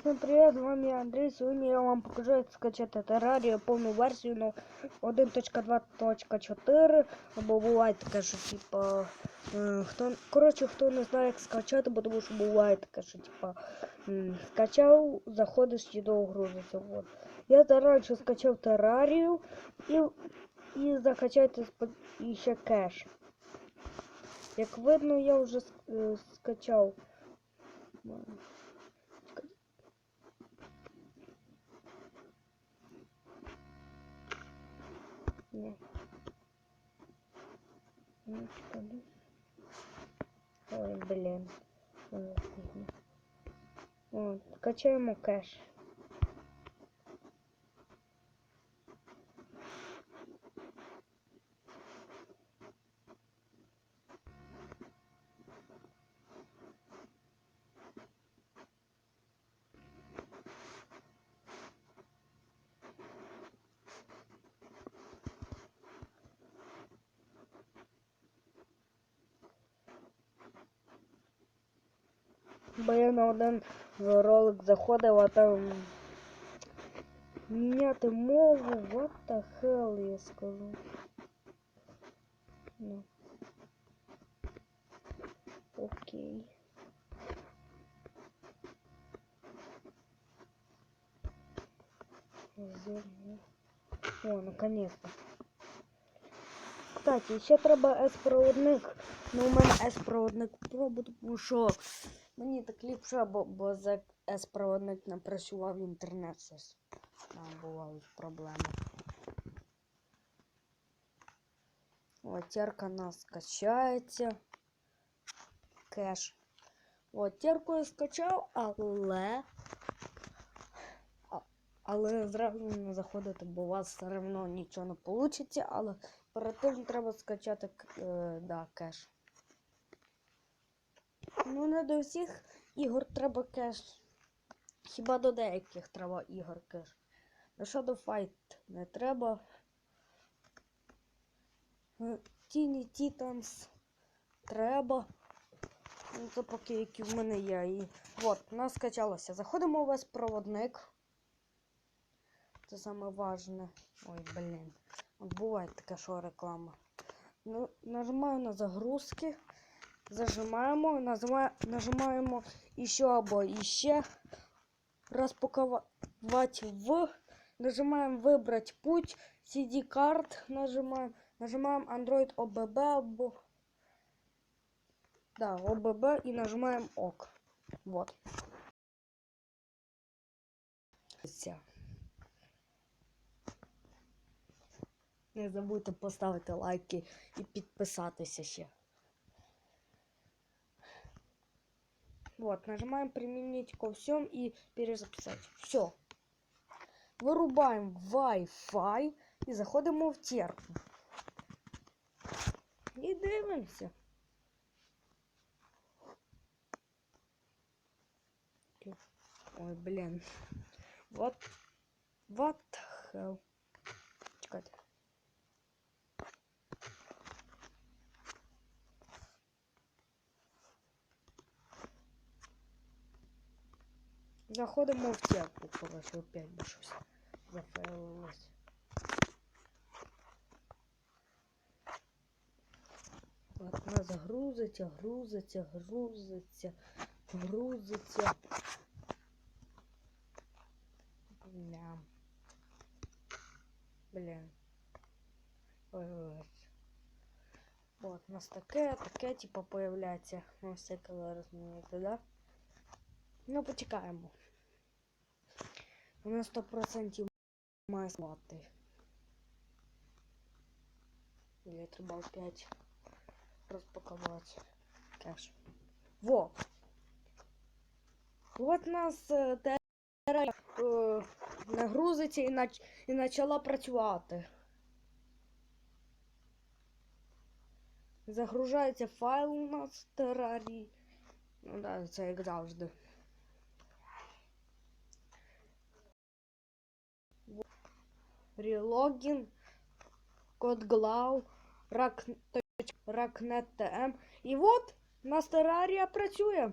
Всем привет, з вами Андрій. Сьогодні я вам покажу, як скачати терарію повну версію на 1.2.4. Або буває таке, що типа. Хто, коротше, хто не знає, як скачати, бо тому що буває таке, типа скачав, заходиш і довго грузиться. Вот. Я раніше скачав терарію і, і закачайте і ще кеш. Як видно, я вже е, скачав. Ні. Ну, чекай. Ой, блін. Ой, фігня. О, Бо на один ролик заходив, а там міняти мову, what the hell, я скажу. Ну. Окей. О, наконец-то. Кстати, ще треба S-проводник. Ну, у мене S-проводник Pro, тому Мені так ліпше, бо, бо за S-проводник не працював інтернет щось. Там бувають проблеми. О, терка у нас скачається. Кеш. От, терку я скачав, але. Але зразу не заходити, бо у вас все одно нічого не вийде, але перед тим треба скачати е, да, кеш. Ну, не до всіх ігор треба кеш. Хіба до деяких треба ігор кеш. На Shadow Fight не треба. Е, Teeny Titans треба. Ну, це поки які в мене є. І от, у нас скачалося. Заходимо в весь проводник. Це саме важне. Ой, блін. От буває таке, що реклама. Ну, нажимаю на загрузки. Зажимаємо, назва- нажимаємо еще або еще. Распаковать в. Нажимаем выбрать путь. CD карт нажимаем. Android OBB або. Да, ОББ и нажимаем ОК. Вот. Все. Не забудьте поставити лайки і підписатися ще. Вот, нажимаем применить ко всем и перезаписать. Все. Вырубаем Wi-Fi и заходимо в терку. І дивимося. Ой, блін. Вот. What hell. Чекайте. Заходимо в терку, коротше, опять би щось зафейлилось. От нас грузиться, грузиться, грузиться, грузиться. Бля. Блін. Ой, ой. Вот, у нас таке, таке, типа, появляється. Ну, всяке ви розумієте, да? Ну, почекаємо. Вона 100% має слати. Или треба опять розпакувати кеш. Во! Вот нас е, тера е, нагрузиться і, нач... і почала працювати. Загружається файл у нас в терарії. Ну да, це як завжди. Релогін, код глав, рак, ракнет.тм. І от нас терарія працює.